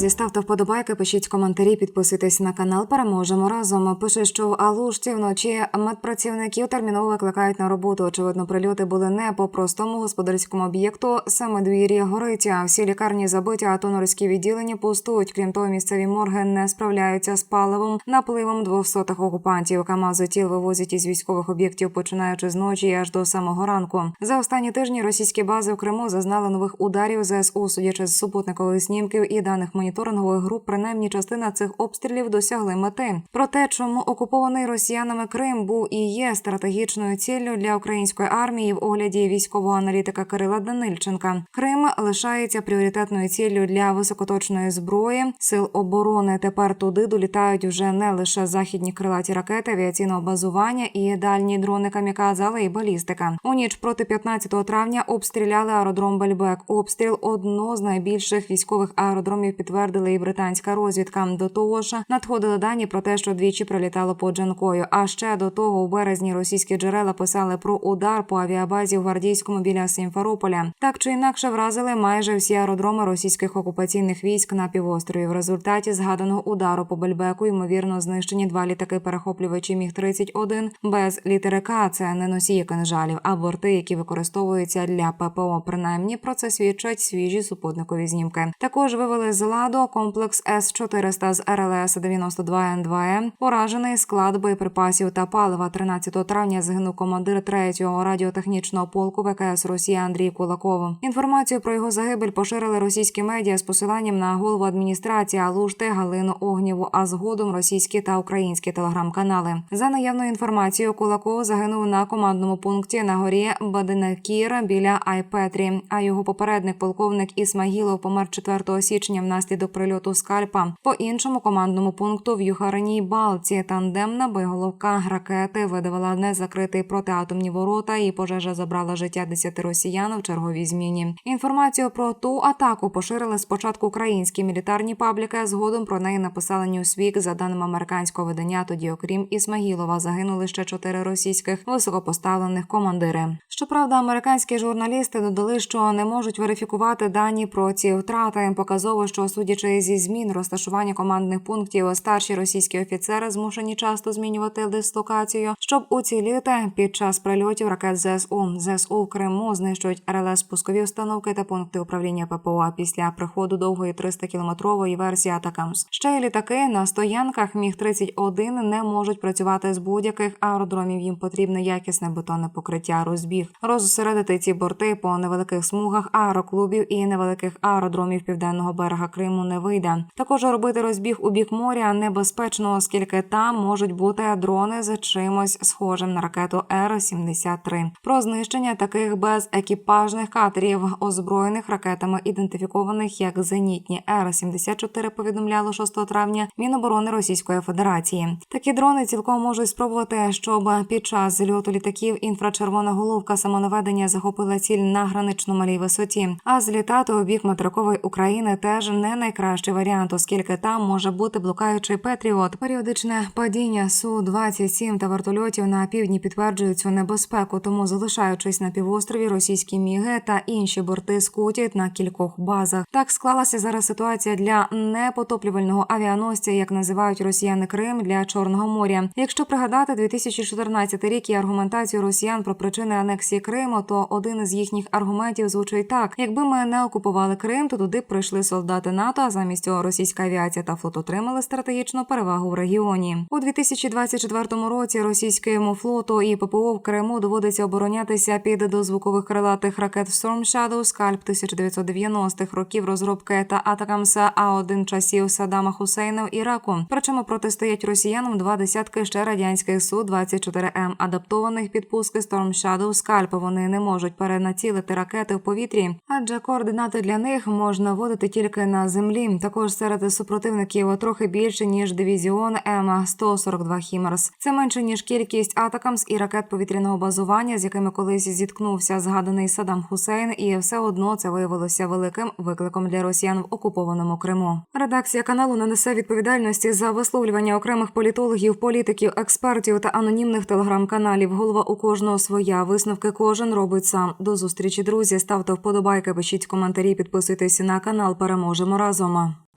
Друзі, ставте вподобайки, пишіть коментарі, підписуйтесь на канал. Переможемо разом. Пише, що в Алушті вночі медпрацівників терміново викликають на роботу. Очевидно, прильоти були не по простому господарському об'єкту. Саме двір'я горить. а Всі лікарні забиті, а тонорські відділення пустують. Крім того, місцеві морги не справляються з паливом, напливом двохсотих окупантів. Камази тіл вивозять із військових об'єктів, починаючи з ночі і аж до самого ранку. За останні тижні російські бази в Криму зазнали нових ударів ЗСУ, судячи з супутникових знімків і даних моніторингових груп. Принаймні частина цих обстрілів досягли мети. Про те, чому окупований росіянами Крим був і є стратегічною ціллю для української армії в огляді військового аналітика Кирила Данильченка. Крим лишається пріоритетною ціллю для високоточної зброї сил оборони. Тепер туди долітають вже не лише західні крилаті ракети авіаційного базування і дальні дрони камікадзе, але й балістика. У ніч проти 15 травня обстріляли аеродром Бельбек. Обстріл одного з найбільших військових аеродромів підтвердили і британська розвідка. До того ж, надходили дані про те, що двічі прилітало по Джанкою. А ще до того, у березні російські джерела писали про удар по авіабазі в гвардійському біля Сімферополя. Так чи інакше вразили майже всі аеродроми російських окупаційних військ на півострові. В результаті згаданого удару по Бельбеку ймовірно знищені два літаки перехоплювачі міг 31 без літери К. Це не носії кинжалів, а борти, які використовуються для ППО. Принаймні про це свідчать свіжі супутникові знімки. Також вивели з ладу комплекс С 400 з РЛС 92 Н2М, поражений склад боєприпасів та палива. 13 травня загинув командир 3-го радіотехнічного полку ВКС Росії Андрій Кулаков. Інформацію про його загибель поширили російські медіа з посиланням на голову адміністрації Алушти Галину Огнєву, а згодом російські та українські телеграм-канали. За наявною інформацією, Кулаков загинув на командному пункті на горі Баденакір біля Айпетрі. А його попередник, полковник Ісмагілов, помер 4 січня внаслідок прильоту скальпа. По іншому командному пункту в Юхариній Балці тандемна боєголовка ракети видавала незакритий протиатомні ворота, і пожежа забрала життя 10 росіян в черговій зміні. Інформацію про ту атаку поширили спочатку українські мілітарні пабліки, а згодом про неї написали Newsweek. За даними американського видання. Тоді, окрім Ісмагілова, загинули ще чотири російських високопоставлених командири. Щоправда, американські журналісти додали, що не можуть верифікувати дані про ці втрати. Показово, що судячи зі змін розташування командних пунктів, старші російські офіцери змушені часто змінювати дислокацію, щоб уціліти під час прильотів ракет ЗСУ. ЗСУ в Криму знищують РЛС пускові установки та пункти управління ППО після приходу довгої 300-кілометрової версії Атакамс. Ще й літаки на стоянках міг 31 не можуть працювати з будь-яких аеродромів. Їм потрібне якісне бетонне покриття розбіг. Розсередити ці борти по невеликих смугах аероклубів і невеликих аеродромів південного берега Криму не вийде. Також робити розбіг у бік моря небезпечно, оскільки там можуть бути дрони з чимось схожим на ракету Р-73. Про знищення таких безекіпажних катерів, озброєних ракетами, ідентифікованих як зенітні Р-74, повідомляло 6 травня Міноборони Російської Федерації. Такі дрони цілком можуть спробувати, щоб під час зльоту літаків інфрачервона головка самонаведення захопила ціль на гранично малій висоті. А злітати у бік материкової України теж не найкращий варіант, оскільки там може бути блукаючий Петріот. Періодичне падіння су 27 та вертольотів на півдні підтверджують цю небезпеку. Тому, залишаючись на півострові, російські міги та інші борти скутять на кількох базах. Так склалася зараз ситуація для непотоплювального авіаносця, як називають росіяни Крим для Чорного моря. Якщо пригадати 2014 рік і аргументацію росіян про причини анексії Криму, то один із їхніх аргументів звучить так: якби ми не окупували Крим, то туди прийшли солдати НАТО. А замість цього російська авіація та флот отримали стратегічну перевагу в регіоні. У 2024 році російському флоту і ППО в Криму доводиться оборонятися під дозвукових крилатих ракет Storm Shadow, скальп 1990-х років розробки та атакамса А1 часів Саддама Хусейна в Іраку. Причому протистоять росіянам два десятки ще радянських су 24 м адаптованих під пуски Storm Shadow скальп. Вони не можуть перенацілити ракети в повітрі, адже координати для них можна вводити тільки на землі. Також серед супротивників трохи більше ніж дивізіон М 142 Хімерс. Це менше ніж кількість атакамс і ракет повітряного базування, з якими колись зіткнувся згаданий Саддам Хусейн, і все одно це виявилося великим викликом для росіян в окупованому Криму. Редакція каналу не несе відповідальності за висловлювання окремих політологів, політиків, експертів та анонімних телеграм-каналів. Голова у кожного своя висновки кожен робить сам. До зустрічі, друзі. Ставте вподобайки, пишіть коментарі, підписуйтесь на канал. Переможемо разом. zaman.